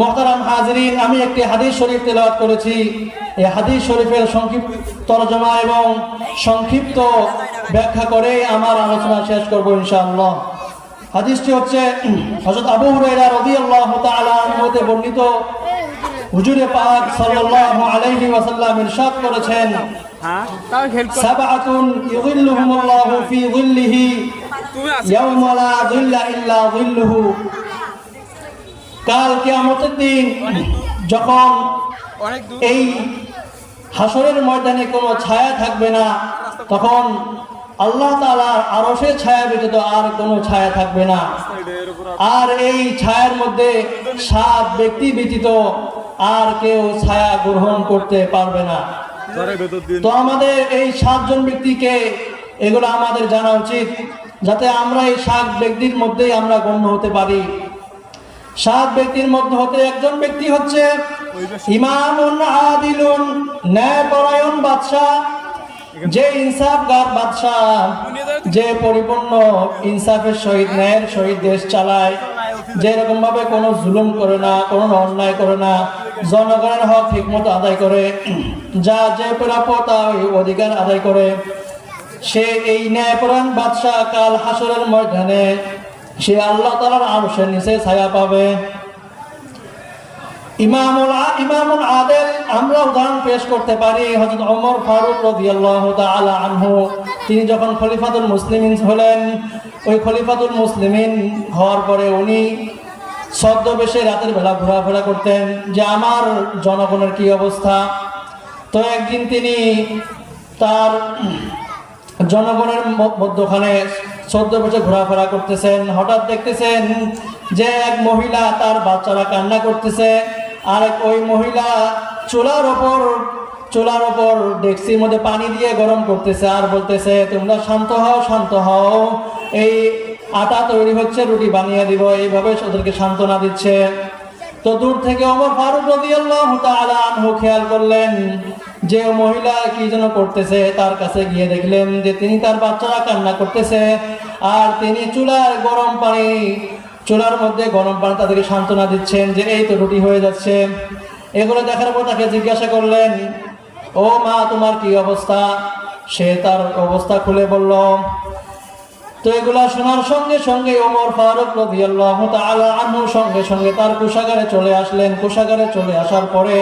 মোহতারাম হাজরিন আমি একটি হাদিস শরীফ তেলাওয়াত করেছি। এই হাদিস শরীফের সংক্ষিপ্ত তরজমা এবং সংক্ষিপ্ত ব্যাখ্যা করে আমার আলোচনা শেষ করব ইনশাআল্লাহ। হাদিসটি হচ্ছে হযরত আবু হুরায়রা রাদিয়াল্লাহু তাআলা আনহু হতে বর্ণিত। হুজুরে পাক সাল্লাল্লাহু আলাইহি ওয়াসাল্লাম ইরশাদ করেছেন হ্যাঁ সাবআতুন ইযিল্লুহুমুল্লাহু ফি যিল্লিহি ইয়াউমা লা যিল্লা ইল্লা যিল্লুহু। কাল কিয়ামতের দিন যখন এই হাসরের ময়দানে কোনো ছায়া থাকবে না তখন আল্লাহ তাআলার আরশের ছায়া ব্যতীত আর কোনো ছায়া থাকবে না। আর এই ছায়ার মধ্যে সাত ব্যক্তি ব্যতীত আর কেউ ছায়া গ্রহণ করতে পারবে না। তো আমাদের এই সাতজন ব্যক্তিকে এগুলো আমাদের জানা উচিত যাতে আমরা এই সাত ব্যক্তির মধ্যেই আমরা গণ্য হতে পারি। সাত ব্যক্তির মধ্যে হতে একজন ব্যক্তি হচ্ছে যে ভাবে কোনো জুলুম করে না, কোনো করে না, জনগণের হক ঠিকমতো আদায় করে, যা যে প্রাপ্য অধিকার আদায় করে, সে এই ন্যায়পরায়ণ বাদশাহ কাল হাসরের ময়দানে সে আল্লাহ তালার আরশের নিচে ছায়া পাবে। ইমামুল ইমামুল আদেল আমরা উদাহরণ পেশ করতে পারি। হযরত ওমর ফারুক রাদিয়াল্লাহু তাআলা আনহু, তিনি যখন খলিফাতুল মুসলিমিন হলেন, ওই খলিফাতুল মুসলিমিন হওয়ার পরে উনি ছদ্মবেশে রাতের বেলা ঘোরাফেরা করতেন যে, আমার জনগণের কি অবস্থা? তো একদিন তিনি তার জনগণের মধ্যখানে চোদ্দ বছর ঘোরাফেরা করতেছেন, হঠাৎ দেখতেছেন যে এক মহিলা তার বাচ্চারা কান্না করতেছে। আর ওই মহিলা চুলার ওপর চুলার ওপর ডেক্সির মধ্যে পানি দিয়ে গরম করতেছে আর বলতেছে, তোমরা শান্ত হও শান্ত হও। এই আটা তৈরি হচ্ছে, রুটি বানিয়ে দিব, এইভাবে ওদেরকে সান্ত্বনা দিচ্ছে। তো দূর থেকে ওমর ফারুক তাআলা আনহু খেয়াল করলেন যে মহিলা কি যেন করতেছে, তার কাছে গিয়ে দেখলেন যে তিনি তার বাচ্চারা কান্না করতেছে। আর তিনি চুলার গরম পানি, চুলার মধ্যে গরম পানি তাদেরকে সান্ত্বনা দিচ্ছেন যে, এই তো রুটি হয়ে যাচ্ছে। এগুলো দেখার পর তাকে জিজ্ঞাসা করলেন, ও মা, তোমার কি অবস্থা? সে তার অবস্থা খুলে বলল, তো এগুলা শোনার সঙ্গে সঙ্গে ওমর ফারুক রাদিয়াল্লাহু তাআলা আনহু সঙ্গে সঙ্গে তার কোষাগারে চলে আসলেন। কোষাগারে চলে আসার পরে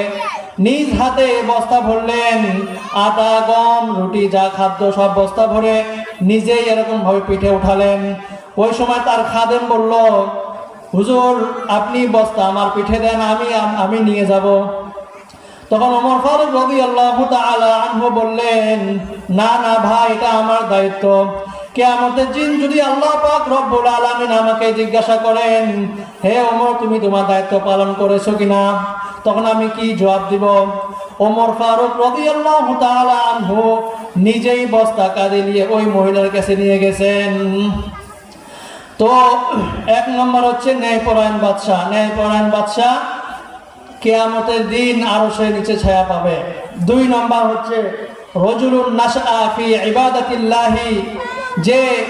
নিজ হাতে বস্তা ভরলেন। আটা গম, রুটি, যা খাদ্য সব বস্তা ভরে নিজেই এরকম ভাবে পিঠে উঠালেন। ওই সময় তার খাদেম বলল, হুজুর, আপনি বস্তা আমার পিঠে দেন আমি আমি নিয়ে যাব। তখন ওমর ফারুক রাদিয়াল্লাহু তাআলা আনহু বললেন, না না ভাই, এটা আমার দায়িত্ব। কিয়ামতের দিন যদি আল্লাহ পাক রব্বুল আলামিন আমাকে জিজ্ঞাসা করেন, হে ওমর, তুমি তোমার দায়িত্ব পালন করেছ কিনা? তখন আমি কি জবাব দিব? ওমর ফারুক রাদিয়াল্লাহু তাআলা আনহু নিজেই বস্তা কাঁধে নিয়ে ওই মহিলার কাছে নিয়ে গেছেন। তো এক নম্বর হচ্ছে ন্যায়পরায়ণ বাদশাহ। ন্যায়পরায়ণ বাদশাহ কেয়ামতের দিন আরও সে নিচে ছায়া পাবে। দুই নম্বর হচ্ছে, রজুলুন নাশা ফি ইবাদাতিল্লাহি যে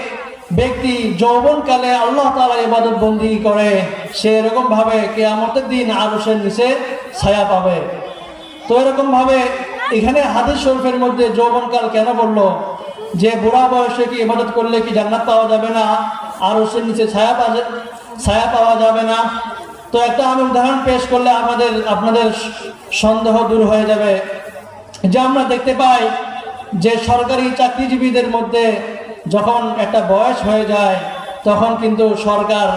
ব্যক্তি যৌবনকালে আল্লাহ তাআলা ইবাদত বন্দি করে, সে এরকম ভাবে কেয়ামতের দিন আরও সে নিচে ছায়া পাবে। তো এরকম ভাবে এখানে হাদিস শরীফের মধ্যে যৌবনকাল কেন বলল? যে বুড়া বয়সে কি ইবাদত করলে কি জান্নাত পাওয়া যাবে না? আর সে নিচে ছায়া পাওয়া ছায়া পাওয়া যাবে না? তো একটা আমি উদাহরণ পেশ করলে আমাদের, আপনাদের সন্দেহ দূর হয়ে যাবে। যে আমরা দেখতে পাই যে সরকারি চাকরিজীবীদের মধ্যে যখন একটা বয়স হয়ে যায়, তখন কিন্তু সরকার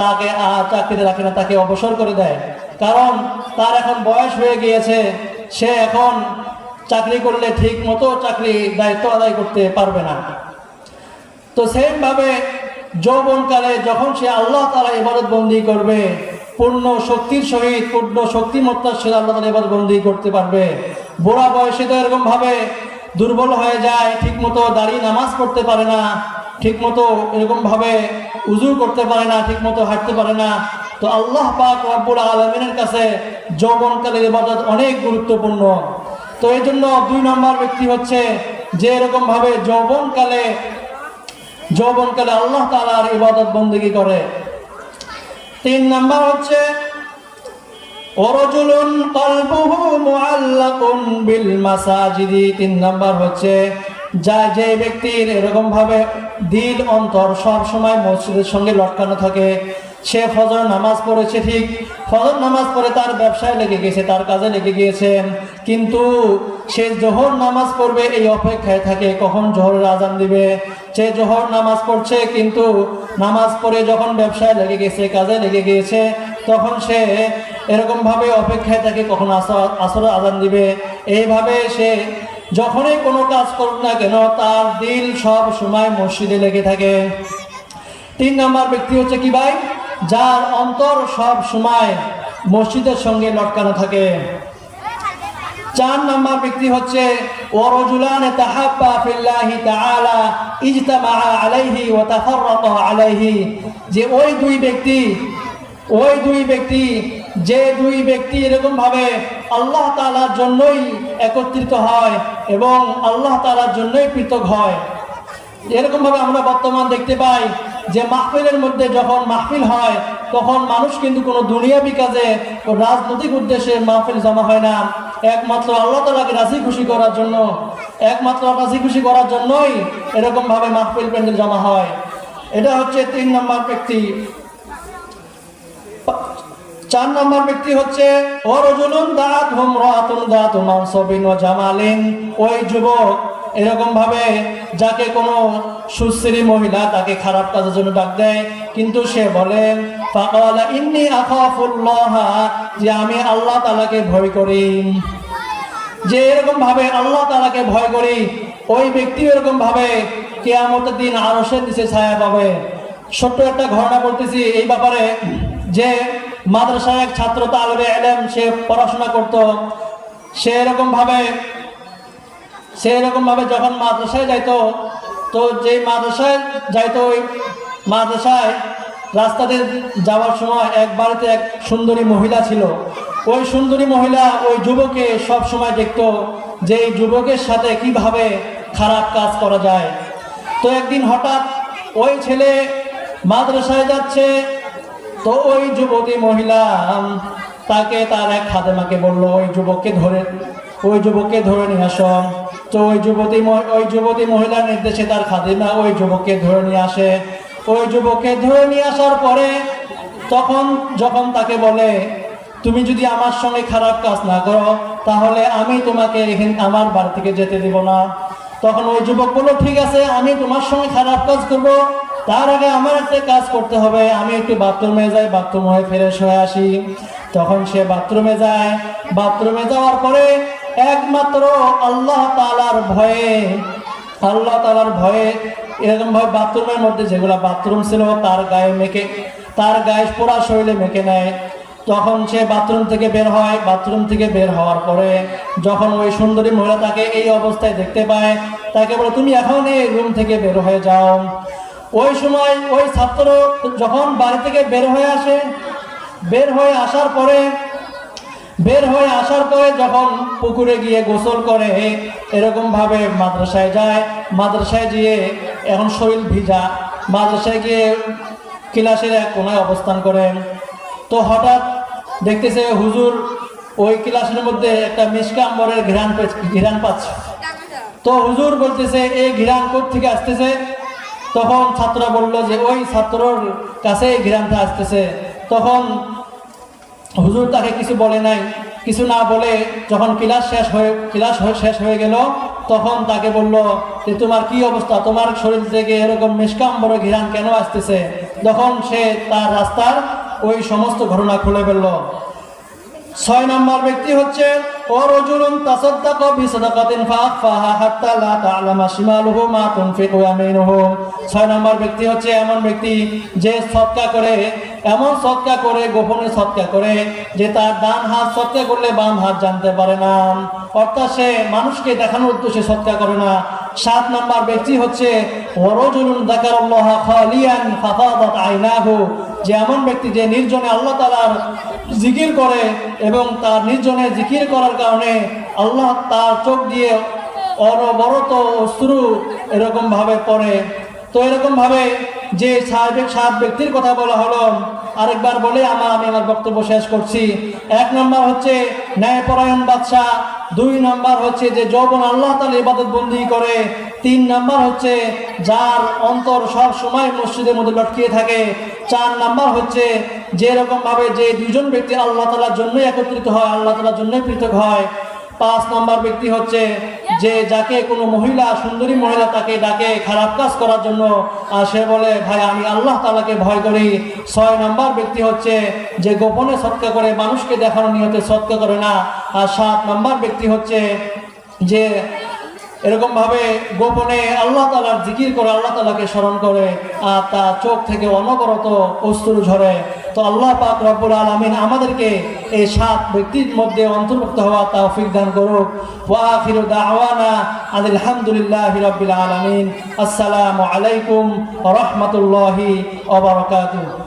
তাকে আর চাকরিতে রাখে না, তাকে অবসর করে দেয়। কারণ তার এখন বয়স হয়ে গিয়েছে, সে এখন চাকরি করলে ঠিক মতো চাকরি দায়িত্ব আদায় করতে পারবে না। তো সেম ভাবে যৌবনকালে যখন সে আল্লাহ তালা ইবাদত বন্দি করবে, পূর্ণ শক্তির সহিত, পূর্ণ শক্তিমত্তার সে আল্লাহ তালা ইবাদত বন্দি করতে পারবে। বুড়া বয়সে তো এরকম ভাবে দুর্বল হয়ে যায় ঠিক মতো দাঁড়িয়ে নামাজ পড়তে পারে না ঠিক মতো এরকম ভাবে উজু করতে পারে না ঠিক মতো হাঁটতে পারে না। তো আল্লাহ পাক রব্বুল আলমিনের কাছে যৌবনকালের ইবাদত অনেক গুরুত্বপূর্ণ। তো এই জন্য দুই নম্বর ব্যক্তি হচ্ছে যে এরকম ভাবে যৌবনকালে যৌবনকালে আল্লাহ তালার ইবাদত বন্দিগি করে। তিন নাম্বার হচ্ছে ওরজুলুন কলবুহু মুআল্লাকুন বিল মাসাজিদি। তিন নাম্বার হচ্ছে যা যে ব্যক্তির এরকম ভাবে দিল অন্তর সব সময় মসজিদের সঙ্গে লটকানো থাকে, সে ফজর নামাজ পড়েছে ঠিক, ফজর নামাজ পড়ে তার ব্যবসায় লেগে গেছে, তার কাজে লেগে গিয়েছে। কিন্তু সে জোহর নামাজ পড়বে এই অপেক্ষায় থাকে, কখন জোহরের আজান দিবে? সে জোহর নামাজ পড়ছে, কিন্তু নামাজ পড়ে যখন ব্যবসায় লেগে গেছে, কাজে লেগে গিয়েছে তখন সে এরকম ভাবে অপেক্ষায় থাকে, কখন আসর আজান দিবে। এইভাবে সে যখনই কোনো কাজ করুক না কেন, তার দিল সব সময় মসজিদে লেগে থাকে। তিন নম্বর ব্যক্তি হচ্ছে কি ভাই? যার অন্তর সব সময় মসজিদের সঙ্গে লটকানো থাকে। চার নম্বর ব্যক্তি হচ্ছে ওয়ারজুলান তাহাব্বা ফিল্লাহি তাআলা ইজতামা আলাইহি ওয়া তাফাররাকা আলাইহি। যে ওই দুই ব্যক্তি ওই দুই ব্যক্তি, যে দুই ব্যক্তি এরকম ভাবে আল্লাহ তালার জন্যই একত্রিত হয় এবং আল্লাহ তালার জন্যই পৃথক হয়। এরকম ভাবে আমরা বর্তমান দেখতে পাই যে মাহফিলের মধ্যে যখন মাহফিল হয়, তখন মানুষ কিন্তু কোনো দুনিয়াবি কাজে রাজনৈতিক উদ্দেশ্যে মাহফিল জমা হয় না। একমাত্র আল্লাহ তালাকে রাজি খুশি করার জন্য, একমাত্র রাজি খুশি করার জন্যই এরকমভাবে মাহফিল প্যান্ডেল জমা হয়। এটা হচ্ছে তিন নম্বর ব্যক্তি। চার নম্বর ব্যক্তি হচ্ছে ওই যুবক এরকম ভাবে যাকে কোনো সুশ্রী মহিলা তাকে খারাপ কাজের জন্য ডাক দেয়, কিন্তু সে বলে, ফাকালা ইন্নি আখাফুল্লাহ, যে আমি আল্লাহ তালাকে ভয় করি। যে এরকম ভাবে আল্লাহ তালাকে ভয় করি, ওই ব্যক্তি এরকম ভাবে কেয়ামতের দিন আরশের নিচে ছায়া পাবে। ছোট্ট একটা ঘটনা বলতেছি, এই ব্যাপারে যে মাদ্রাসায় এক ছাত্র তালবে এলেম, সে পড়াশোনা করত। সে এরকম ভাবে সে এরকম ভাবে যখন মাদ্রাসায় যাইতো, তো যে মাদ্রাসায় যাইতো, ওই মাদ্রাসায় রাস্তাতে যাওয়ার সময় এক বাড়িতে এক সুন্দরী মহিলা ছিল। ওই সুন্দরী মহিলা ওই যুবকে সব সময় দেখতো যে এই যুবকের সাথে কীভাবে খারাপ কাজ করা যায়। তো একদিন হঠাৎ ওই ছেলে মাদ্রাসায় যাচ্ছে তো ওই যুবতী মহিলা, তাকে তার এক খাদেমাকে বলল, ওই যুবককে ধরে, ওই যুবককে ধরে নিয়ে আসো। তো ওই যুবতী ওই যুবতী মহিলার নির্দেশে তার খাদেমা ওই যুবককে ধরে নিয়ে আসে। ওই যুবককে ধরে নিয়ে আসার পরে তখন, যখন তাকে বলে, তুমি যদি আমার সঙ্গে খারাপ কাজ না করো, তাহলে আমি তোমাকে এখান, আমার বাড়ি থেকে যেতে দিব না। তখন ওই যুবক বলল, ঠিক আছে, আমি তোমার সঙ্গে খারাপ কাজ করব। তার আগে আমার একটা কাজ করতে হবে। আমি একটু বাথরুমে যাই, বাথরুম হয়ে ফ্রেশ হয়ে আসি। তখন সে বাথরুমে যায়। বাথরুমে যাওয়ার পরে একমাত্র আল্লাহ তালার ভয়ে, আল্লাহ তালার ভয়ে এরকম ভাবে বাথরুমের মধ্যে যেগুলা বাথরুম ছিল তার গায়ে মেখে, তার গায়ে পোড়া শরীরে মেখে নেয়। তখন সে বাথরুম থেকে বের হয়। বাথরুম থেকে বের হওয়ার পরে যখন ওই সুন্দরী মহিলা তাকে এই অবস্থায় দেখতে পায়, তাকে বলে, তুমি এখন এই রুম থেকে বের হয়ে যাও। ওই সময় ওই ছাত্র যখন বাড়ি থেকে বের হয়ে আসে, বের হয়ে আসার পরে, বের হয়ে আসার পরে যখন পুকুরে গিয়ে গোসল করে এরকম ভাবে মাদ্রাসায় যায়। মাদ্রাসায় গিয়ে এখন শরীর ভিজা। মাদ্রাসায় গিয়ে ক্লাসের এক কোনায় অবস্থান করেন। তো হঠাৎ দেখতেছে হুজুর ওই ক্লাসের মধ্যে একটা মিসকা আম্বরের ঘিরান ঘিরান পাচ্ছে। তো হুজুর বলতেছে এই ঘিরান কোথ থেকে আসতেছে? তখন ছাত্ররা বলল যে, ওই ছাত্রর কাছে ঘিরানটা আসতেছে। তখন হুজুর তাকে কিছু বলে নাই। কিছু না বলে যখন ক্লাস শেষ হয়ে, ক্লাস শেষ হয়ে গেল, তখন তাকে বলল যে, তোমার কি অবস্থা? তোমার শরীর থেকে এরকম মিসকাম বড় ঘিরান কেন আসতেছে? তখন সে তার রাস্তার ওই সমস্ত ঘটনা খুলে ফেলল। ছয় নম্বর ব্যক্তি হচ্ছে ওরজুলুন তাসাদ্দাক বিসাদাকাতিন ফাআখফাহা হাত্তা লা তা'লামা শিমালুহু মা তুনফিকু ইয়ামিনুহু। ছয় নম্বর ব্যক্তি হচ্ছে এমন ব্যক্তি যে সদকা করে, এমন সদকা করে, গোপনে সদকা করে যে তার ডান হাত সদকা করলে বাম হাত জানতে পারে না। অর্থাৎ সে মানুষকে দেখানোর উদ্দেশ্যে সৎকা করে না। সাত নম্বর ব্যক্তি হচ্ছে ওরজুলুন যাকারাল্লাহ খালিয়ান ফাফাদাত আইনাহু। যে এমন ব্যক্তি যে নির্জনে আল্লাহ তালার জিকির করে এবং তার নির্জনে জিকির করার কারণে আল্লাহ তার চোখ দিয়ে অনবরত অশ্রু এরকম ভাবে পড়ে। তো এরকমভাবে যে সার্বিক সাত ব্যক্তির কথা বলা হলো, আরেকবার বলে আমার আমি আমার বক্তব্য শেষ করছি। এক নম্বর হচ্ছে ন্যায়পরায়ণ বাদশাহ দুই নাম্বার হচ্ছে যে যৌবন আল্লাহ তালা ইবাদত বন্দি করে, তিন নাম্বার হচ্ছে যার অন্তর সব সময় মসজিদের মধ্যে লটকিয়ে থাকে, চার নাম্বার হচ্ছে যে রকম ভাবে যে দুজন ব্যক্তি আল্লাহ তালার জন্যই একত্রিত হয়, আল্লাহ তালার জন্যই পৃথক হয় পাঁচ নম্বর ব্যক্তি হচ্ছে যে যাকে কোনো মহিলা, সুন্দরী মহিলা তাকে ডাকে খারাপ কাজ করার জন্য। আর সে বলে, ভাই, আমি আল্লাহ তালাকে ভয় করি। ছয় নম্বর ব্যক্তি হচ্ছে যে গোপনে সৎকা করে, মানুষকে দেখানো নিয়তে সৎকা করে না। আর সাত নম্বর ব্যক্তি হচ্ছে যে এরকম ভাবে গোপনে আল্লাহ তালার জিকির করে, আল্লাহ তালাকে স্মরণ করে, আর তার চোখ থেকে অনবরত অস্ত্র ঝরে। তো আল্লাহ পাক রব্বুল আলমিন আমাদেরকে এই সাত ব্যক্তির মধ্যে অন্তর্ভুক্ত হওয়া তৌফিক দান করুক। ওয়া আখিরু দাওয়ানা আলহামদুলিল্লাহি রাব্বিল আলামিন। আসসালামু আলাইকুম রাহমাতুল্লাহি ওয়া বারাকাতুহু।